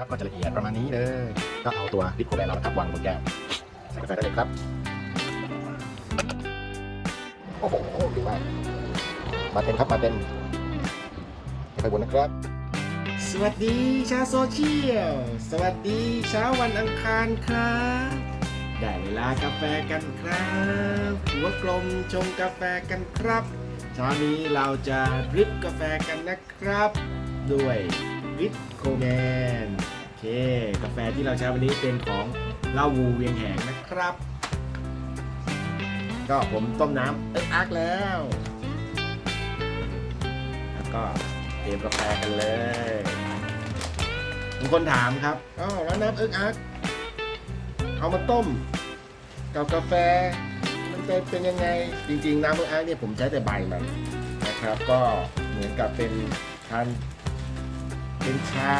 ครับก็จะละเอียดประมาณนี้เลย ก็เอาตัวพิษโคแบนเรานะครับวางบนแก้วใส่กาแฟได้เลยครับ โอ้โหดีมากมาเต็มครับมาเต็มไปบนนะครับ สวัสดีชาวโซเชียล สวัสดีเช้าวันอังคารครับ ได้เวลากาแฟกันครับ หัวกลมชงกาแฟกันครับเช้านี้เราจะริปกาแฟกันนะครับ ด้วย ริปโคแมนโอเค กาแฟที่เราใช้วันนี้เป็นของเล่าวูเวียงแหงนะครับ ก็ผมต้มน้ำเอิ๊กอักแล้ว แล้วก็เตรียมกาแฟกันเลยมีคนถามครับอ๋อแล้วน้ำเอิ๊กอักเอามาต้มกับกาแฟมันจะเป็นยังไงจริง ๆ น้ำเอิ๊กอักเนี่ยผมใช้แต่ใบมันนะครับ ก็เหมือนกับเป็นทาน เป็นชา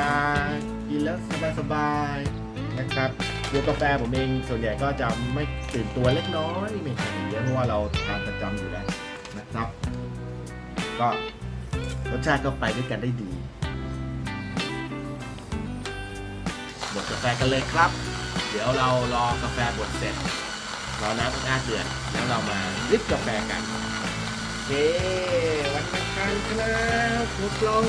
กินแล้วสบายๆนะครับตัวกาแฟผมเองส่วนใหญ่ก็จะไม่ตื่นตัวเล็กน้อยไม่ใช่เยอะเพราะว่าเราทานประจำอยู่แล้วนะครับ ก็รสชาติก็ไปด้วยกันได้ดีบดกาแฟกันเลยครับ เดี๋ยวเรารอกาแฟบดเสร็จรอน้ำอ้าเดือดแล้วเรามาริบกาแฟกันโอเควันอังคารครับหัวกลม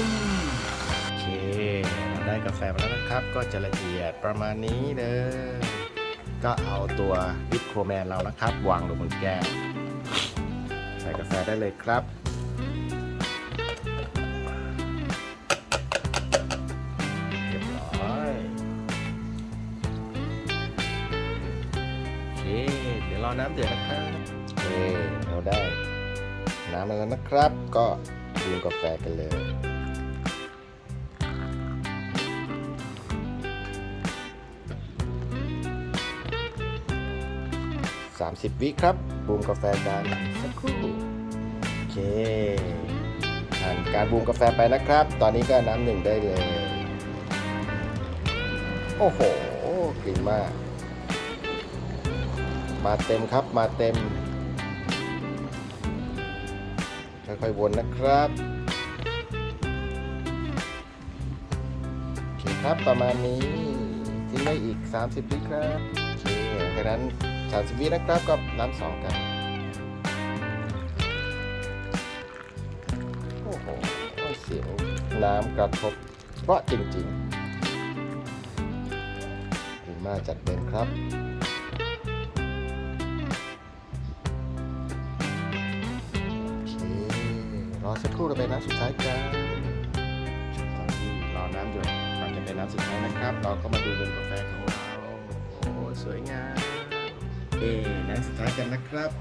ได้กาแฟมาแล้วนะครับ ก็จะละเอียดประมาณนี้เลยก็เอาตัววิปโคแมนเรานะครับ วางลงบนแก้วใส่กาแฟได้เลยครับเรียบร้อยโอเคเดี๋ยวรอน้ำเดือดนะครับโอเคเราได้น้ำมาแล้วนะครับ ก็ดื่มกาแฟกันเลย 30 วิครับบูมกาแฟกันสักครู่โอเคผ่านการบูมกาแฟไปนะครับ ตอนนี้ก็น้ำหนึ่งได้เลย โอ้โหกลิ่นมาก มาเต็มครับมาเต็ม ค่อยๆวนนะครับโอเคครับประมาณนี้ทิ้งไว้อีก 30วิครับโอเคหลังจากนั้น 30วินะครับก็น้ำสองกันโอ้โหเสียงน้ำกระทบเพราะจริงๆดีมากจัดเต็มครับโอเครอสักครู่เราไปน้ำสุดท้ายกันตอนที่รอน้ำหยดก่อนจะเป็นน้ำสุดท้ายนะครับ เราก็มาดูบนกาแฟของเรา โอ้สวยงาม เอ๊น้ำสุดท้ายกันนะครับ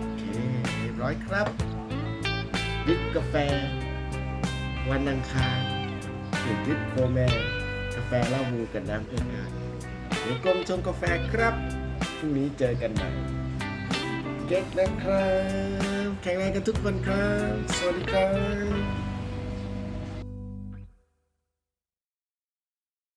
โอเคเรียบร้อยครับดิบกาแฟ วันอังคารหรือดิบโคแมนกาแฟเล้ามูกับน้ำเอิญอาเดี๋ยวกลมชงกาแฟครับพรุ่งนี้เจอกันใหม่เก๊กนะครับ แข็งแรงกันทุกคนครับ สวัสดีครับ